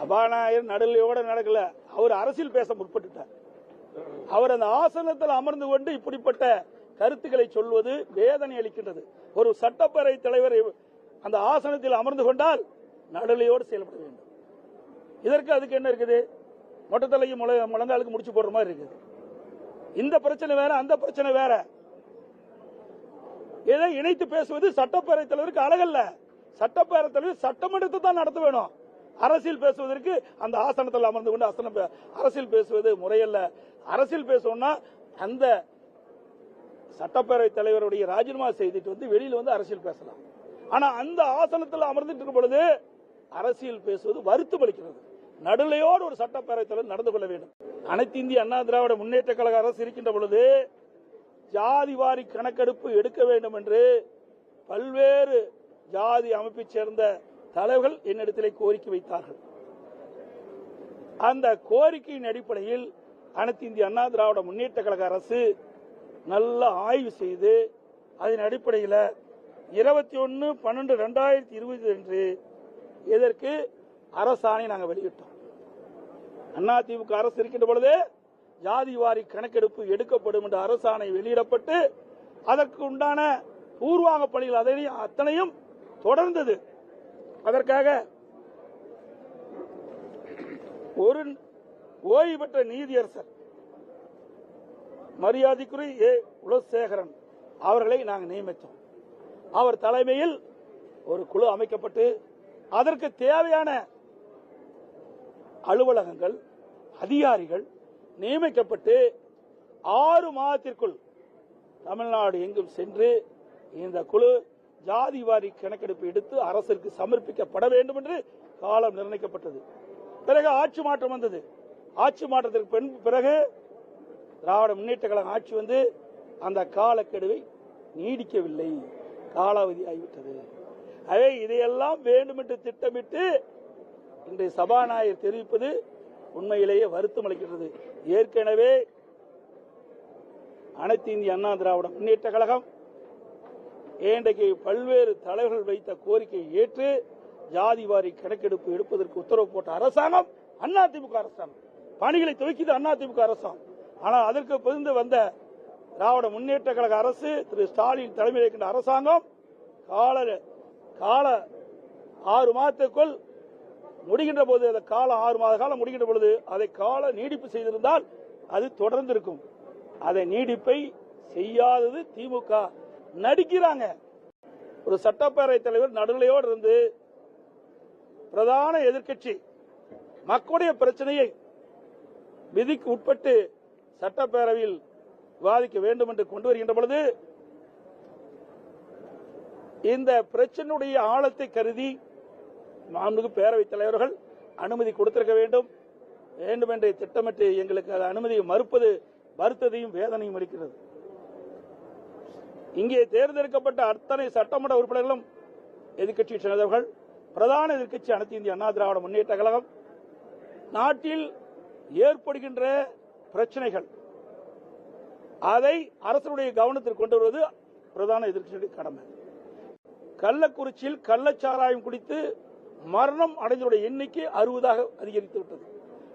சபாநாயகர் நடுநிலையோட நடக்கல. அவர் அரசியல் பேச முற்பட்டுட்டார். அவர் அந்த ஆசனத்தில் அமர்ந்து கொண்டு இப்படிப்பட்ட கருத்துக்களை சொல்வது வேதனை அளிக்கின்றது. ஒரு சட்டப்பேரவை தலைவர் அந்த ஆசனத்தில் அமர்ந்து கொண்டால் நடுநிலையோடு செயல்பட வேண்டும். இதற்கு அதுக்கு என்ன இருக்குது? மொட்டத்தலையும் முழ முழங்காலுக்கு முடிச்சு போடுற மாதிரி இருக்குது. இந்த பிரச்சனை வேற அந்த பிரச்சனை வேற. இதை இணைத்து பேசுவது சட்டப்பேரவை தலைவருக்கு அழகல்ல. சட்டப்பேரவை தலைவர் சட்டமன்றத்தை தான் நடத்த வேணும். அரசியல் பேசுவதற்கு அந்த ஆசனத்தில் அமர்ந்து கொண்டு அசனம் பே- அரசியல் பேசுவது முறையல்ல. அரசியல் பேசணும்னா அந்த சட்டப்பேரவை தலைவருடைய ராஜினாமா செய்துட்டு வந்து வெளியில வந்து அரசியல் பேசலாம். ஆனா அந்த ஆசனத்தில் அமர்ந்துட்டு இருக்கும் பொழுது அரசியல் பேசுவது வருத்தம் அளிக்கிறது நடுநிலையோடு ஒரு சட்டப்பேரவை தலைவர் நடந்து கொள்ள வேண்டும். அனைத்து இந்திய அண்ணா திராவிட முன்னேற்ற கழக அரசு இருக்கின்ற பொழுது ஜாதி வாரி கணக்கெடுப்பு எடுக்க வேண்டும் என்று பல்வேறு ஜாதி அமைப்பைச் சேர்ந்த தலைவர்கள் என்னிடத்திலே கோரிக்கை வைத்தார்கள். அந்த கோரிக்கையின் அடிப்படையில் அனைத்து இந்திய அண்ணா திராவிட முன்னேற்ற கழக அரசு நல்ல ஆய்வு செய்து அதன் அடிப்படையில் இருபத்தி ஒன்று பன்னெண்டு ரெண்டாயிரத்தி இருபது அன்று இதற்கு அரசாணை நாங்கள் வெளியிட்டோம். அதிமுக அரசு இருக்கின்ற பொழுது ஜாதி வாரி கணக்கெடுப்பு எடுக்கப்படும் என்ற அரசாணை வெளியிடப்பட்டு அதற்கு உண்டான பூர்வாங்க பணிகள் அதனையும் அத்தனையும் தொடர்ந்தது. அதற்காக ஒரு ஓய்வு பெற்ற நீதியரசர் மரியாதைக்குரிய ஏ. குலசேகரன் அவர்களை நாங்கள் நியமித்தோம். அவர் தலைமையில் ஒரு குழு அமைக்கப்பட்டு அதற்கு தேவையான அலுவலகங்கள் அதிகாரிகள் நியமிக்கப்பட்டு ஆறு மாதத்திற்குள் தமிழ்நாடு எங்கும் சென்று இந்த குழு ஜாதி வாரி கணக்கெடுப்பு எடுத்து அரசிற்கு சமர்ப்பிக்கப்பட வேண்டும் என்று காலம் நிர்ணயிக்கப்பட்டது. பிறகு ஆட்சி மாற்றம் வந்தது. ஆட்சி மாற்றத்திற்கு பின் பிறகு திராவிட முன்னேற்ற கழகம் ஆட்சி வந்து அந்த காலக்கெடுவை நீடிக்கவில்லை. காலாவதி ஆகிவிட்டது. அதே இதையெல்லாம் வேண்டும் என்று திட்டமிட்டு இன்றைய சபாநாயகர் தெரிவிப்பது உண்மையிலேயே வருத்தம் அளிக்கிறது ஏற்கனவே அனைத்து இந்திய அண்ணா திராவிட முன்னேற்ற கழகம் இன்றைக்கு பல்வேறு தலைவர்கள் வைத்த கோரிக்கையை ஏற்று ஜாதி வாரி கணக்கெடுப்பு எடுப்பதற்கு உத்தரவு போட்ட அரசாங்கம் அதிமுக அரசாங்கம். பணிகளை துவக்கியது அதிமுக அரசாங்கம். ஆனால் அதற்கு பிறந்து வந்த திராவிட முன்னேற்ற கழக அரசு திரு ஸ்டாலின் தலைமையில் இருக்கின்ற அரசாங்கம் கால கால ஆறு மாதத்துக்குள் முடிகின்ற போது அந்த காலம் ஆறு மாத காலம் முடிகின்ற பொழுது அதை கால நீடிப்பு செய்திருந்தால் அது தொடர்ந்து இருக்கும் அதை நீடிப்பை செய்யாதது திமுக. நடிக்கிறாங்க. ஒரு சட்டப்பேரவை தலைவர் நடுநிலையோடு இருந்து பிரதான எதிர்க்கட்சி மக்களுடைய பிரச்சனையை விதிக்கு உட்பட்டு சட்டப்பேரவையில் விவாதிக்க வேண்டும் என்று கொண்டு வருகின்ற பொழுது இந்த பிரச்சனையுடைய ஆழத்தை கருதி மாண்புமிகு பேரவைத் தலைவர்கள் அனுமதி கொடுத்திருக்க வேண்டும். வேண்டும் என்று திட்டமிட்டு எங்களுக்கு அது அனுமதியை மறுப்பது வருத்ததையும் வேதனையும் அளிக்கிறது. இங்கே தேர்ந்தெடுக்கப்பட்ட அத்தனை சட்டமன்ற உறுப்பினர்களும் எதிர்க்கட்சியை சேர்ந்தவர்கள் பிரதான எதிர்க்கட்சி அனைத்து இந்திய அண்ணா திராவிட முன்னேற்ற கழகம் நாட்டில் ஏற்படுகின்ற பிரச்சனைகள். அதை அரசனுடைய கவனத்திற்கு கொண்டு வருவது பிரதான எதிர்க்கட்சியுடைய கடமை. கள்ளக்குறிச்சியில் கள்ளச்சாராயம் குடித்து மரணம் அடைந்தவருடைய எண்ணிக்கை அறுபதாக அதிகரித்து விட்டது.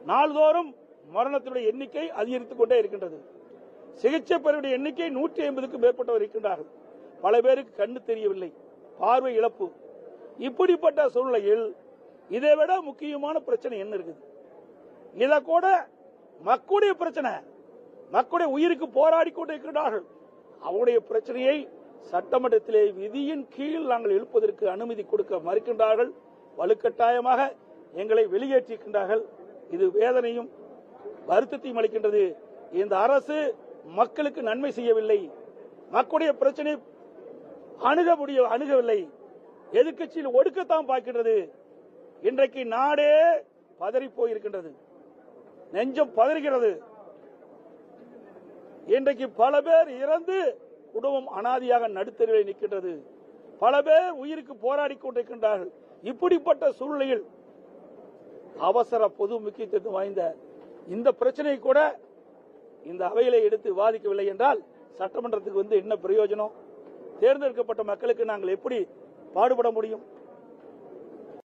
நாள்தோறும் மரணத்தினுடைய எண்ணிக்கை அதிகரித்துக் கொண்டே இருக்கின்றது. சிகிச்சை பெறுவடைய எண்ணிக்கை நூற்றி ஐம்பதுக்கும் மேற்பட்டவர் இருக்கின்றார்கள். பல பேருக்கு கண்ணு தெரியவில்லை பார்வை இழப்பு. இப்படிப்பட்ட சூழ்நிலையில் இதை விட முக்கியமான பிரச்சனை என்ன இருக்குது? இத கூட மக்களுடைய பிரச்சனை. மக்களுடைய உயிருக்கு போராடி கொண்டிருக்கிறார்கள். அவருடைய பிரச்சனையை சட்டமன்றத்திலே விதியின் கீழ் நாங்கள் எழுப்பதற்கு அனுமதி கொடுக்க மறுக்கின்றார்கள். வலுக்கட்டாயமாக எங்களை வெளியேற்றிருக்கின்றார்கள் இது வேதனையும் வருத்தத்தையும் அளிக்கின்றது. இந்த அரசு மக்களுக்கு நன்மை செய்யவில்லை. மக்களுடைய பிரச்சனை அணுக முடிய அணுகவில்லை. எதிர்கட்சியில் ஒடுக்கத்தான் பார்க்கின்றது. இன்றைக்கு நாடே பதறி போயிருக்கின்றது நெஞ்சம் பதறுகிறது. இன்றைக்கு பல பேர் இறந்து குடும்பம் அனாதியாக நடுத்தருவில் நிற்கின்றது. பல பேர் உயிருக்கு போராடி கொண்டிருக்கின்றார்கள். இப்படிப்பட்ட சூழ்நிலையில் அவசர பொது முக்கியத்துவம் வாய்ந்த இந்த பிரச்சனை கூட இந்த அவையிலே எடுத்து விவாதிக்கவில்லை என்றால் சட்டமன்றத்துக்கு வந்து என்ன பிரயோஜனம்? தேர்ந்தெடுக்கப்பட்ட மக்களுக்கு நாங்கள் எப்படி பாடுபட முடியும்?